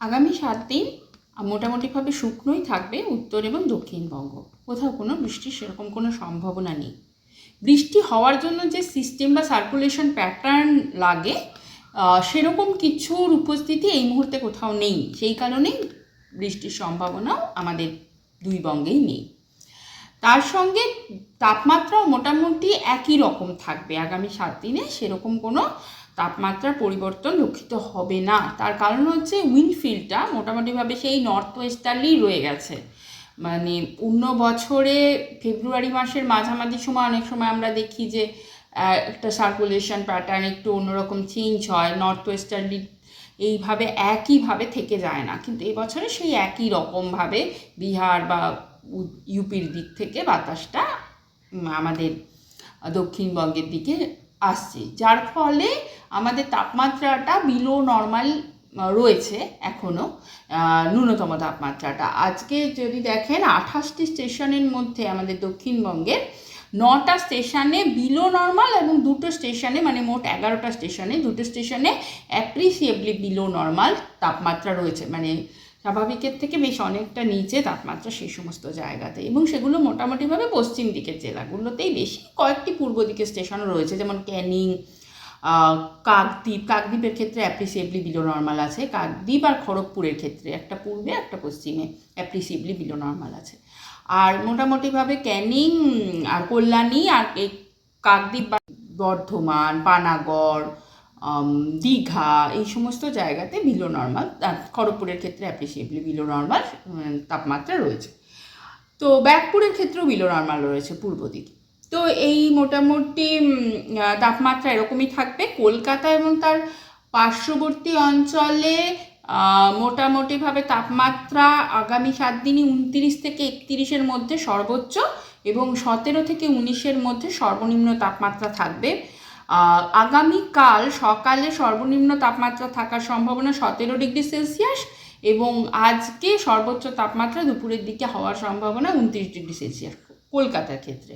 আগামী সাত দিন মোটামুটিভাবে শুকনোই থাকবে উত্তর এবং দক্ষিণবঙ্গ কোথাও কোনো বৃষ্টির সেরকম কোনো সম্ভাবনা নেই। বৃষ্টি হওয়ার জন্য যে সিস্টেম বা সার্কুলেশন প্যাটার্ন লাগে সেরকম কিছুর উপস্থিতি এই মুহূর্তে কোথাও নেই। সেই কারণেই বৃষ্টির সম্ভাবনাও আমাদের দুই বঙ্গেই নেই। তার সঙ্গে তাপমাত্রাও মোটামুটি একই রকম থাকবে। আগামী সাত দিনে সেরকম কোনো তাপমাত্রার পরিবর্তন লক্ষিত হবে না। তার কারণ হচ্ছে উইন্ডফিল্ডটা মোটামুটিভাবে সেই নর্থ ওয়েস্টার্লি রয়ে গেছে। মানে অন্য বছরে ফেব্রুয়ারি মাসের মাঝামাঝি সময় অনেক সময় আমরা দেখি যে একটা সার্কুলেশন প্যাটার্ন একটু অন্যরকম চেঞ্জ হয় নর্থ ওয়েস্টার্লি এইভাবে একইভাবে থেকে যায় না। কিন্তু এবছরে সেই একই রকমভাবে বিহার বা ইউপির দিক থেকে বাতাসটা আমাদের দক্ষিণবঙ্গের দিকে আসছে। যার ফলে আমাদের তাপমাত্রাটা বিলো নর্মাল রয়েছে এখনও ন্যূনতম তাপমাত্রাটা। আজকে যদি দেখেন, আঠাশটি স্টেশনের মধ্যে আমাদের দক্ষিণবঙ্গের নটা স্টেশনে বিলো নর্মাল এবং দুটো স্টেশনে মানে মোট এগারোটা স্টেশনে, দুটো স্টেশনে অ্যাপ্রিসিয়েবলি বিলো নর্মাল তাপমাত্রা রয়েছে। মানে স্বাভাবিকের থেকে বেশ অনেকটা নিচে তাপমাত্রা সেই সমস্ত জায়গাতে। এবং সেগুলো মোটামুটিভাবে পশ্চিম দিকের জেলাগুলোতেই বেশি। কয়েকটি পূর্ব দিকের স্টেশনও রয়েছে, যেমন ক্যানিং কাকদ্বীপ। কাকদ্বীপের ক্ষেত্রে অ্যাপ্রিসিয়েবলি বিলো নর্মাল আছে। কাকদ্বীপ আর খড়গপুরের ক্ষেত্রে, একটা পূর্বে, একটা পশ্চিমে অ্যাপ্রিসিয়েবলি বিলো নর্মাল আছে। আর মোটামুটিভাবে ক্যানিং আর কল্যাণী আর এই কাকদ্বীপ বর্ধমান, পানাগড় দীঘা, এই সমস্ত জায়গাতে বিলো নর্মাল খড়গপুরের ক্ষেত্রে অ্যাপ্রিসিয়েবলি বিলো নর্মাল তাপমাত্রা রয়েছে। তো ব্যাকপুরের ক্ষেত্রেও বিলো নর্মাল রয়েছে পূর্ব দিকে। তো এই মোটামুটি তাপমাত্রা এরকমই থাকবে। কলকাতা এবং তার পার্শ্ববর্তী অঞ্চলে মোটামুটিভাবে তাপমাত্রা আগামী সাত দিনই উনতিরিশ থেকে একতিরিশের মধ্যে সর্বোচ্চ এবং সতেরো থেকে উনিশের মধ্যে সর্বনিম্ন তাপমাত্রা থাকবে। আগামীকাল সকালে সর্বনিম্ন তাপমাত্রা থাকার সম্ভাবনা সতেরো ডিগ্রি সেলসিয়াস এবং আজকে সর্বোচ্চ তাপমাত্রা দুপুরের দিকে হওয়ার সম্ভাবনা উনত্রিশ ডিগ্রি সেলসিয়াস কলকাতার ক্ষেত্রে।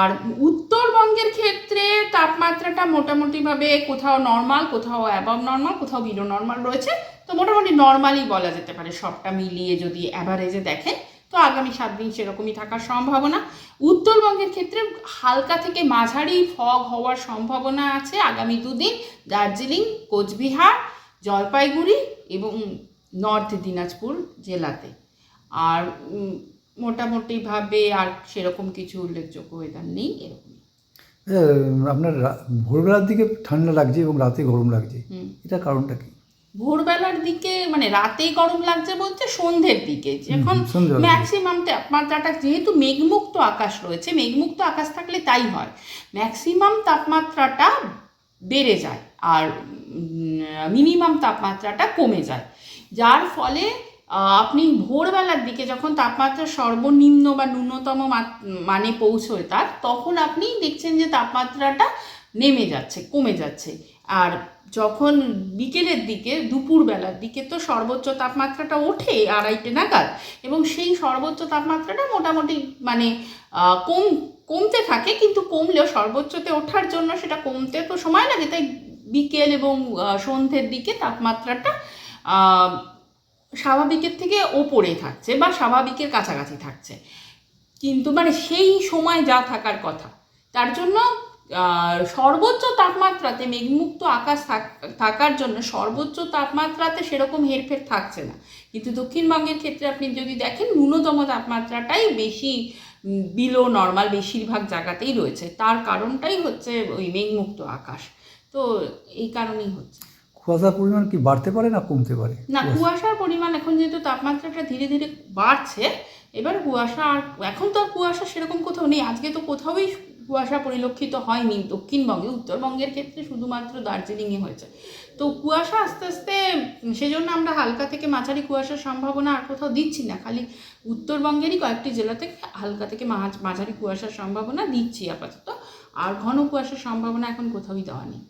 আর উত্তরবঙ্গের ক্ষেত্রে তাপমাত্রাটা মোটামুটিভাবে কোথাও নর্মাল কোথাও অ্যাবাভ নর্মাল কোথাও বিলো নর্মাল রয়েছে। তো মোটামুটি নর্মালই বলা যেতে পারে, সবটা মিলিয়ে যদি অ্যাভারেজে দেখেন তো আগামী সাত দিন সেরকমই থাকার সম্ভাবনা। উত্তরবঙ্গের ক্ষেত্রে হালকা থেকে মাঝারি ফগ হওয়ার সম্ভাবনা আছে আগামী দুদিন। দার্জিলিং কোচবিহার জলপাইগুড়ি এবং নর্থ দিনাজপুর জেলাতে। আর মোটামুটিভাবে আর সেরকম কিছু উল্লেখযোগ্য ওয়েদার নেই এরকম আপনার ভোরবেলার দিকে ঠান্ডা লাগছে এবং রাতে গরম লাগছে। হুম। এটা কারণটা কি? ভোরবেলার দিকে মানে রাতেই গরম লাগছে বলতে সন্ধ্যের দিকে। যখন ম্যাক্সিমাম তাপমাত্রাটা যেহেতু মেঘমুক্ত আকাশ রয়েছে মেঘমুক্ত আকাশ থাকলে তাই হয়। ম্যাক্সিমাম তাপমাত্রাটা বেড়ে যায় আর মিনিমাম তাপমাত্রাটা কমে যায়। যার ফলে আপনি ভোরবেলার দিকে যখন তাপমাত্রা সর্বনিম্ন বা ন্যূনতম মানে পৌঁছয় তার তখন আপনি দেখছেন যে তাপমাত্রাটা নেমে যাচ্ছে কমে যাচ্ছে। আর যখন বিকেলের দিকে, দুপুরবেলার দিকে তো সর্বোচ্চ তাপমাত্রাটা ওঠে আড়াইটে নাগাদ এবং সেই সর্বোচ্চ তাপমাত্রাটা মোটামুটি মানে কম, কমতে থাকে কিন্তু কমলেও সর্বোচ্চতে ওঠার জন্য সেটা কমতে তো সময় লাগে। তাই বিকেল এবং সন্ধ্যের দিকে তাপমাত্রাটা স্বাভাবিকের থেকে ওপরে থাকছে বা স্বাভাবিকের কাছাকাছি থাকছে। কিন্তু মানে সেই সময় যা থাকার কথা, তার জন্য সর্বোচ্চ তাপমাত্রাতে মেঘমুক্ত আকাশ থাক- থাকার জন্য সর্বোচ্চ তাপমাত্রাতে সেরকম হেরফের থাকছে না। কিন্তু দক্ষিণবঙ্গের ক্ষেত্রে আপনি যদি দেখেন ন্যূনতম তাপমাত্রাটাই বেশি বিলো নর্মাল বেশিরভাগ জায়গাতেই রয়েছে। তার কারণটাই হচ্ছে ওই মেঘমুক্ত আকাশ। তো এই কারণেই হচ্ছে। কুয়াশার পরিমাণ কি বাড়তে পারে না কমতে পারে? না কুয়াশার পরিমাণ এখন যেহেতু তাপমাত্রাটা ধীরে ধীরে বাড়ছে এবার কুয়াশা আর এখন তো আর কুয়াশা সেরকম কোথাও নেই। আজকে তো কোথাওই কুয়াশা পরিলক্ষিত হয়নি দক্ষিণবঙ্গে, উত্তরবঙ্গের ক্ষেত্রে শুধুমাত্র দার্জিলিংয়ে হয়েছে। তো কুয়াশা আস্তে আস্তে, সেজন্য আমরা হালকা থেকে মাঝারি কুয়াশার সম্ভাবনা আর কোথাও দিচ্ছি না, খালি উত্তরবঙ্গেরই কয়েকটি জেলা থেকে হালকা থেকে মাঝারি কুয়াশার সম্ভাবনা দিচ্ছি আপাতত, আর ঘন কুয়াশার সম্ভাবনা এখন কোথাওই দেওয়া নেই।